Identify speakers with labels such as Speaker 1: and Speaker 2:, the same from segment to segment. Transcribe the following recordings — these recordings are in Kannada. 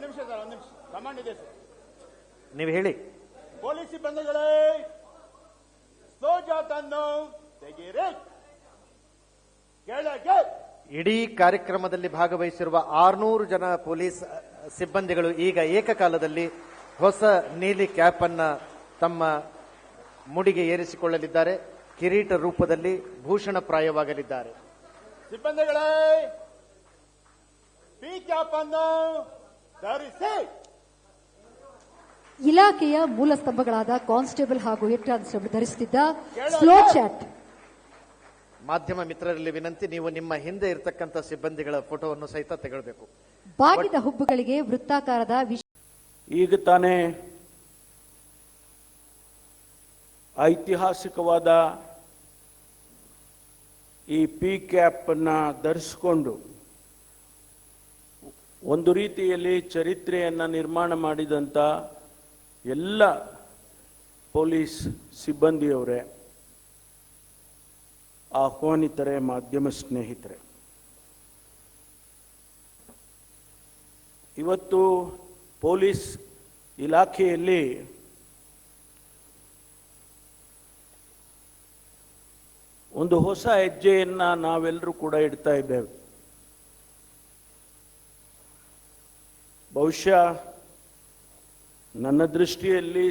Speaker 1: ಒಂದ್ ನಿಮಿಷ ಸರ್ ಒಂದ್ ನಿಮಿಷ. ಕಮಾಂಡ್ ಇದೆ ಸರ್.
Speaker 2: ನೀವು ಹೇಳಿ.
Speaker 1: ಪೊಲೀಸ್ ಸಿಬ್ಬಂದಿಗಳೇ ಸೋಜಾತನ್ನು ತೆಗೀರಿ ಕೆಳಗೆ.
Speaker 2: ಇಡೀ ಕಾರ್ಯಕ್ರಮದಲ್ಲಿ ಭಾಗವಹಿಸಿರುವ ಆರ್ನೂರು ಜನ ಪೊಲೀಸ್ ಸಿಬ್ಬಂದಿಗಳು ಈಗ ಏಕಕಾಲದಲ್ಲಿ ಹೊಸ ನೀಲಿ ಕ್ಯಾಪ್ ಅನ್ನ ತಮ್ಮ ಮುಡಿಗೆ ಏರಿಸಿಕೊಳ್ಳಲಿದ್ದಾರೆ. ಕಿರೀಟ ರೂಪದಲ್ಲಿ ಭೂಷಣ ಪ್ರಾಯವಾಗಲಿದ್ದಾರೆ.
Speaker 1: ಸಿಬ್ಬಂದಿಗಳೇ ಪಿ ಕ್ಯಾಪ್ ಅನ್ನು
Speaker 3: ಇಲಾಖೆಯ ಮೂಲ ಸ್ತಂಭಗಳಾದ ಕಾನ್ಸ್ಟೇಬಲ್ ಹಾಗೂ ಹೆಡ್ ಕಾನ್ಸ್ಟೇಬಲ್ ಧರಿಸುತ್ತಿದ್ದ ಸ್ಲೋ ಚಾಟ್.
Speaker 2: ಮಾಧ್ಯಮ ಮಿತ್ರರಲ್ಲಿ ವಿನಂತಿ ನೀವು ನಿಮ್ಮ ಹಿಂದೆ ಇರತಕ್ಕಂಥ ಸಿಬ್ಬಂದಿಗಳ ಫೋಟೋವನ್ನು ಸಹಿತ ತೆಗೊಳ್ಬೇಕು
Speaker 3: ಬಾಗಿದ ಹುಬ್ಬುಗಳಿಗೆ ವೃತ್ತಾಕಾರದ
Speaker 4: ಈಗ ತಾನೇ ಐತಿಹಾಸಿಕವಾದ ಈ ಪಿ ಕ್ಯಾಪ್ ಅನ್ನ ಧರಿಸಿಕೊಂಡು ಒಂದು ರೀತಿಯಲ್ಲಿ ಚರಿತ್ರೆಯನ್ನು ನಿರ್ಮಾಣ ಮಾಡಿದಂಥ ಎಲ್ಲ ಪೊಲೀಸ್ ಸಿಬ್ಬಂದಿಯವರೇ, ಆಹ್ವಾನಿತರೆ, ಮಾಧ್ಯಮ ಸ್ನೇಹಿತರೆ. ಇವತ್ತು ಪೊಲೀಸ್ ಇಲಾಖೆಯಲ್ಲಿ ಒಂದು ಹೊಸ ಹೆಜ್ಜೆಯನ್ನು ನಾವೆಲ್ಲರೂ ಕೂಡ ಇಡ್ತಾ ಇದ್ದೇವೆ. ಬಹುಶಃ ನನ್ನ ದೃಷ್ಟಿಯಲ್ಲಿ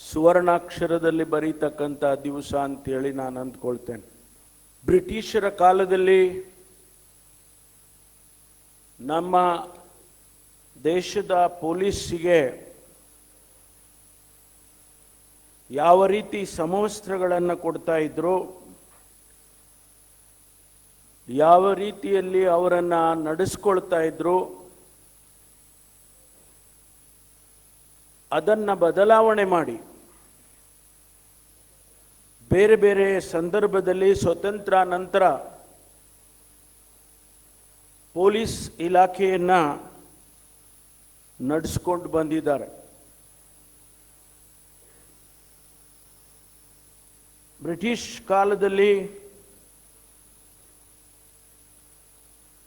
Speaker 4: ಸುವರ್ಣಾಕ್ಷರದಲ್ಲಿ ಬರೀತಕ್ಕಂಥ ದಿವಸ ಅಂತೇಳಿ ನಾನು ಅಂದ್ಕೊಳ್ತೇನೆ. ಬ್ರಿಟಿಷರ ಕಾಲದಲ್ಲಿ ನಮ್ಮ ದೇಶದ ಪೊಲೀಸಿಗೆ ಯಾವ ರೀತಿ ಸಮವಸ್ತ್ರಗಳನ್ನು ಕೊಡ್ತಾ ಇದ್ರು, ಯಾವ ರೀತಿಯಲ್ಲಿ ಅವರನ್ನು ನಡೆಸ್ಕೊಳ್ತಾ ಇದ್ರು ಅದನ್ನ ಬದಲಾವಣೆ ಮಾಡಿ. ಬೇರೆ ಬೇರೆ ಸಂದರ್ಭದಲ್ಲಿ ಸ್ವತಂತ್ರ ನಂತರ ಪೊಲೀಸ್ ಇಲಾಖೆಯನ್ನು ನಡೆಸ್ಕೊಂಡು ಬಂದಿದ್ದಾರೆ. ಬ್ರಿಟಿಷ್ ಕಾಲದಲ್ಲಿ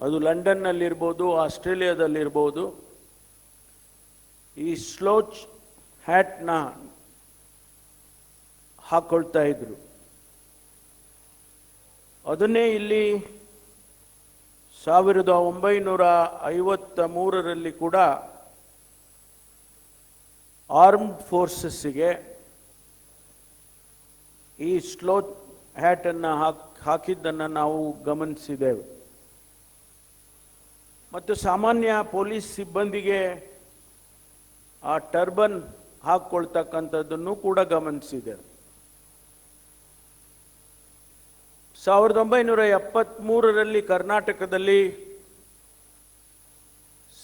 Speaker 4: ಅದು ಲಂಡನ್ನಲ್ಲಿರ್ಬೋದು, ಆಸ್ಟ್ರೇಲಿಯಾದಲ್ಲಿರ್ಬೋದು, ಈ ಸ್ಲೋಚ್ ಹ್ಯಾಟ್ನ ಹಾಕ್ಕೊಳ್ತಾ ಇದ್ರು. ಅದನ್ನೇ ಇಲ್ಲಿ ಸಾವಿರದ ಒಂಬೈನೂರ ಐವತ್ತ ಮೂರರಲ್ಲಿ ಕೂಡ ಆರ್ಮ್ಡ್ ಫೋರ್ಸಸ್ಸಿಗೆ ಈ ಸ್ಲೋ ಹ್ಯಾಟನ್ನು ಹಾಕ್, ಹಾಕಿದ್ದನ್ನು ನಾವು ಗಮನಿಸಿದ್ದೇವೆ ಮತ್ತು ಸಾಮಾನ್ಯ ಪೊಲೀಸ್ ಸಿಬ್ಬಂದಿಗೆ ಆ ಟರ್ಬನ್ ಹಾಕ್ಕೊಳ್ತಕ್ಕಂಥದ್ದನ್ನು ಕೂಡ ಗಮನಿಸಿದೆ. ಸಾವಿರದ ಒಂಬೈನೂರ ಎಪ್ಪತ್ತ್ಮೂರರಲ್ಲಿ ಕರ್ನಾಟಕದಲ್ಲಿ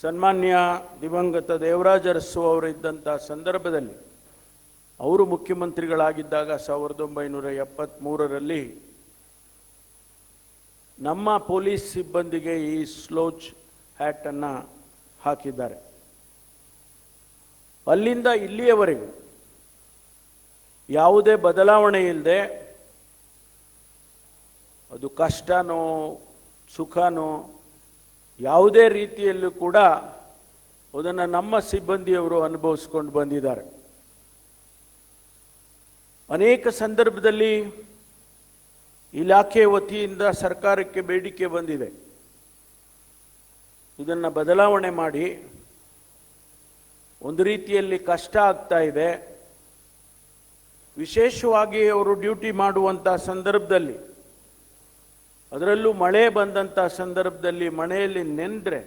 Speaker 4: ಸನ್ಮಾನ್ಯ ದಿವಂಗತ ದೇವರಾಜ ಅರಸು ಅವರು ಇದ್ದಂಥ ಸಂದರ್ಭದಲ್ಲಿ ಅವರು ಮುಖ್ಯಮಂತ್ರಿಗಳಾಗಿದ್ದಾಗ ಸಾವಿರದ ಒಂಬೈನೂರ ಎಪ್ಪತ್ತ್ಮೂರರಲ್ಲಿ ನಮ್ಮ ಪೊಲೀಸ್ ಸಿಬ್ಬಂದಿಗೆ ಈ ಸ್ಲೋಚ್ ಹ್ಯಾಟನ್ನು ಹಾಕಿದ್ದಾರೆ. ಅಲ್ಲಿಂದ ಇಲ್ಲಿಯವರೆಗೂ ಯಾವುದೇ ಬದಲಾವಣೆ ಇಲ್ಲದೆ ಅದು ಕಷ್ಟನೋ ಸುಖನೋ ಯಾವುದೇ ರೀತಿಯಲ್ಲೂ ಕೂಡ ಅದನ್ನು ನಮ್ಮ ಸಿಬ್ಬಂದಿಯವರು ಅನುಭವಿಸ್ಕೊಂಡು ಬಂದಿದ್ದಾರೆ. ಅನೇಕ ಸಂದರ್ಭದಲ್ಲಿ ಇಲಾಖೆ ವತಿಯಿಂದ ಸರ್ಕಾರಕ್ಕೆ ಬೇಡಿಕೆ ಬಂದಿದೆ. ಇದನ್ನು ಬದಲಾವಣೆ ಮಾಡಿ ಒಂದು ರೀತಿಯಲ್ಲಿ ಕಷ್ಟ ಆಗ್ತಾ ಇದೆ. ವಿಶೇಷವಾಗಿ ಅವರು ಡ್ಯೂಟಿ ಮಾಡುವಂಥ ಸಂದರ್ಭದಲ್ಲಿ, ಅದರಲ್ಲೂ ಮಳೆ ಬಂದಂಥ ಸಂದರ್ಭದಲ್ಲಿ ಮಳೆಯಲ್ಲಿ ನೆಂದರೆ,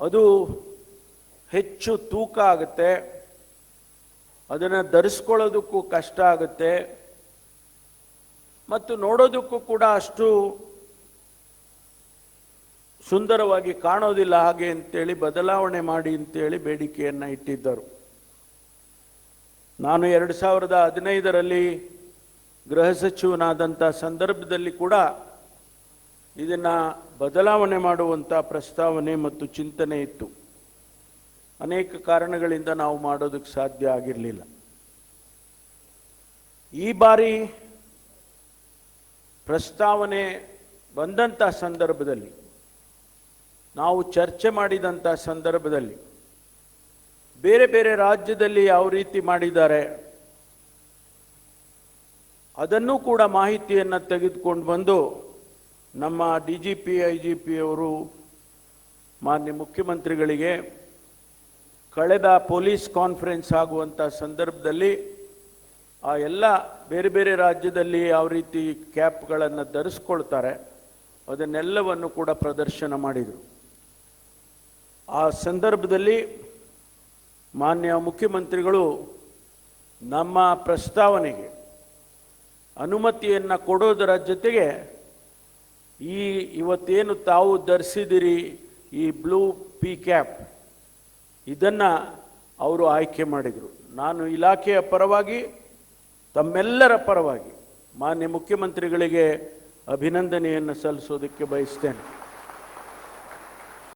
Speaker 4: ಅದು ಹೆಚ್ಚು ತೂಕ ಆಗುತ್ತೆ, ಅದನ್ನು ಧರಿಸ್ಕೊಳ್ಳೋದಕ್ಕೂ ಕಷ್ಟ ಆಗುತ್ತೆ, ಮತ್ತು ನೋಡೋದಕ್ಕೂ ಕೂಡ ಅಷ್ಟು ಸುಂದರವಾಗಿ ಕಾಣೋದಿಲ್ಲ ಹಾಗೆ ಅಂತೇಳಿ ಬದಲಾವಣೆ ಮಾಡಿ ಅಂತೇಳಿ ಬೇಡಿಕೆಯನ್ನು ಇಟ್ಟಿದ್ದರು. ನಾನು ಎರಡು ಸಾವಿರದ ಹದಿನೈದರಲ್ಲಿ ಗೃಹ ಸಚಿವನಾದಂಥ ಸಂದರ್ಭದಲ್ಲಿ ಕೂಡ ಇದನ್ನು ಬದಲಾವಣೆ ಮಾಡುವಂಥ ಪ್ರಸ್ತಾವನೆ ಮತ್ತು ಚಿಂತನೆ ಇತ್ತು. ಅನೇಕ ಕಾರಣಗಳಿಂದ ನಾವು ಮಾಡೋದಕ್ಕೆ ಸಾಧ್ಯ ಆಗಿರಲಿಲ್ಲ. ಈ ಬಾರಿ ಪ್ರಸ್ತಾವನೆ ಬಂದಂಥ ಸಂದರ್ಭದಲ್ಲಿ ನಾವು ಚರ್ಚೆ ಮಾಡಿದಂಥ ಸಂದರ್ಭದಲ್ಲಿ ಬೇರೆ ಬೇರೆ ರಾಜ್ಯದಲ್ಲಿ ಯಾವ ರೀತಿ ಮಾಡಿದ್ದಾರೆ ಅದನ್ನು ಕೂಡ ಮಾಹಿತಿಯನ್ನು ತೆಗೆದುಕೊಂಡು ಬಂದು ನಮ್ಮ D G P I G P ಅವರು ಮಾನ್ಯ ಮುಖ್ಯಮಂತ್ರಿಗಳಿಗೆ ಕಳೆದ ಪೊಲೀಸ್ ಕಾನ್ಫರೆನ್ಸ್ ಆಗುವಂಥ ಸಂದರ್ಭದಲ್ಲಿ ಆ ಎಲ್ಲ ಬೇರೆ ಬೇರೆ ರಾಜ್ಯದಲ್ಲಿ ಯಾವ ರೀತಿ ಕ್ಯಾಪ್ಗಳನ್ನು ಧರಿಸ್ಕೊಳ್ತಾರೆ ಅದನ್ನೆಲ್ಲವನ್ನು ಕೂಡ ಪ್ರದರ್ಶನ ಮಾಡಿದರು. ಆ ಸಂದರ್ಭದಲ್ಲಿ ಮಾನ್ಯ ಮುಖ್ಯಮಂತ್ರಿಗಳು ನಮ್ಮ ಪ್ರಸ್ತಾವನೆಗೆ ಅನುಮತಿಯನ್ನು ಕೊಡೋದರ ಜೊತೆಗೆ ಈ ಇವತ್ತೇನು ತಾವು ಧರಿಸಿದಿರಿ ಈ ಬ್ಲೂ ಪಿ ಕ್ಯಾಪ್, ಇದನ್ನು ಅವರು ಆಯ್ಕೆ ಮಾಡಿದರು. ನಾನು ಇಲಾಖೆಯ ಪರವಾಗಿ, ತಮ್ಮೆಲ್ಲರ ಪರವಾಗಿ ಮಾನ್ಯ ಮುಖ್ಯಮಂತ್ರಿಗಳಿಗೆ ಅಭಿನಂದನೆಯನ್ನು ಸಲ್ಲಿಸೋದಕ್ಕೆ ಬಯಸ್ತೇನೆ.